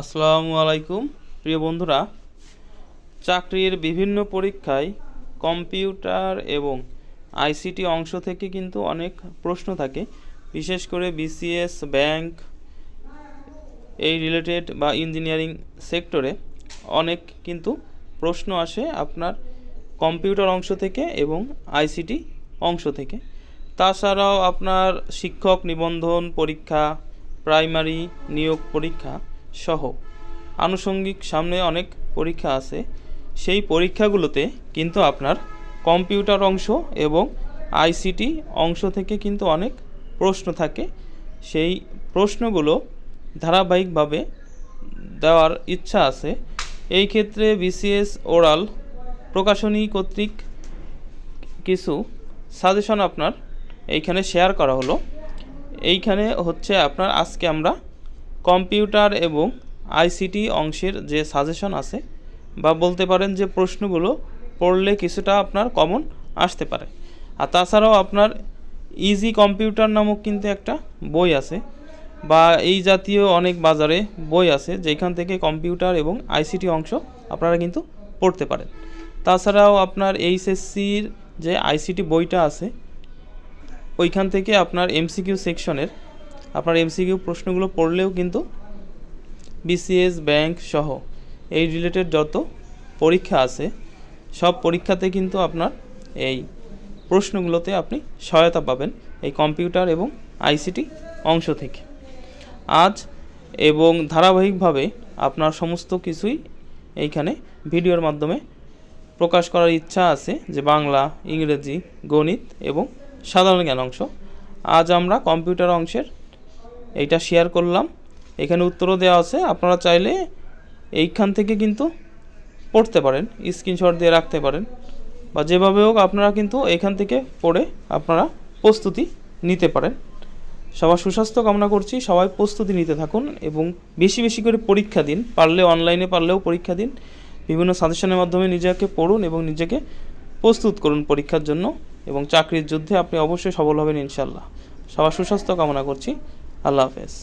আসসালামু আলাইকুম। প্রিয় বন্ধুরা, চাকরির বিভিন্ন পরীক্ষায় কম্পিউটার এবং আইসিটি অংশ থেকে কিন্তু অনেক প্রশ্ন থাকে। বিশেষ করে বিসিএস, ব্যাংক, এই রিলেটেড বা ইঞ্জিনিয়ারিং সেক্টরে অনেক কিন্তু প্রশ্ন আসে আপনার কম্পিউটার অংশ থেকে এবং আইসিটি অংশ থেকে। তাছাড়াও আপনার শিক্ষক নিবন্ধন পরীক্ষা, প্রাইমারি নিয়োগ পরীক্ষা সহ। আনুষঙ্গিক সামনে অনেক পরীক্ষা আছে। সেই পরীক্ষাগুলোতে কিন্তু আপনার কম্পিউটার অংশ এবং আইসিটি অংশ থেকে কিন্তু অনেক প্রশ্ন থাকে। সেই প্রশ্নগুলো ধারাবাহিকভাবে দেওয়ার ইচ্ছা আছে। এই ক্ষেত্রে বিসিএস, ওরাল, প্রকাশনী কর্তৃক কিছু সাজেশন আপনার এইখানে শেয়ার করা হলো। এইখানে হচ্ছে আপনার আজকে আমরা কম্পিউটার এবং আইসিটি অংশের যে সাজেশন আছে, বা বলতে পারেন যে প্রশ্নগুলো পড়লে কিছুটা আপনার কমন আসতে পারে। আর তাছাড়াও আপনার ইজি কম্পিউটার নামক কিন্তু একটা বই আছে, বা এই জাতীয় অনেক বাজারে বই আছে, যেখান থেকে কম্পিউটার এবং আইসিটি অংশ আপনারা কিন্তু পড়তে পারেন। তাছাড়াও আপনার এইচএসসির যে আইসিটি বইটা আছে, ওইখান থেকে আপনার এমসিকিউ সেকশনের আপনার এমসিকিউ প্রশ্নগুলো পড়লেও কিন্তু বিসিএস ব্যাংক সহ এই রিলেটেড যত পরীক্ষা আছে, সব পরীক্ষাতে কিন্তু আপনার এই প্রশ্নগুলোতে আপনি সহায়তা পাবেন এই কম্পিউটার এবং আইসিটি অংশ থেকে। আজ এবং ধারাবাহিকভাবে আপনার সমস্ত কিছুই এইখানে ভিডিওর মাধ্যমে প্রকাশ করার ইচ্ছা আছে যে বাংলা, ইংরেজি, গণিত এবং সাধারণ জ্ঞান অংশ। আজ আমরা কম্পিউটার অংশের এইটা শেয়ার করলাম। এখানে উত্তরও দেওয়া আছে। আপনারা চাইলে এইখান থেকে কিন্তু পড়তে পারেন স্ক্রিনশট দিয়ে রাখতে পারেন। বা যেভাবে হোক আপনারা কিন্তু এখান থেকে পড়ে আপনারা প্রস্তুতি নিতে পারেন। সবার সুস্বাস্থ্য কামনা করছি। সবাই প্রস্তুতি নিতে থাকুন এবং বেশি বেশি করে পরীক্ষা দিন। পারলে অনলাইনে পারলেও পরীক্ষা দিন। বিভিন্ন সাজেশনের মাধ্যমে নিজেকে পড়ুন এবং নিজেকে প্রস্তুত করুন পরীক্ষার জন্য এবং চাকরির যুদ্ধে আপনি অবশ্যই সফল হবেন ইনশাল্লাহ সবার সুস্বাস্থ্য কামনা করছি। আল্লাহ হাফেজ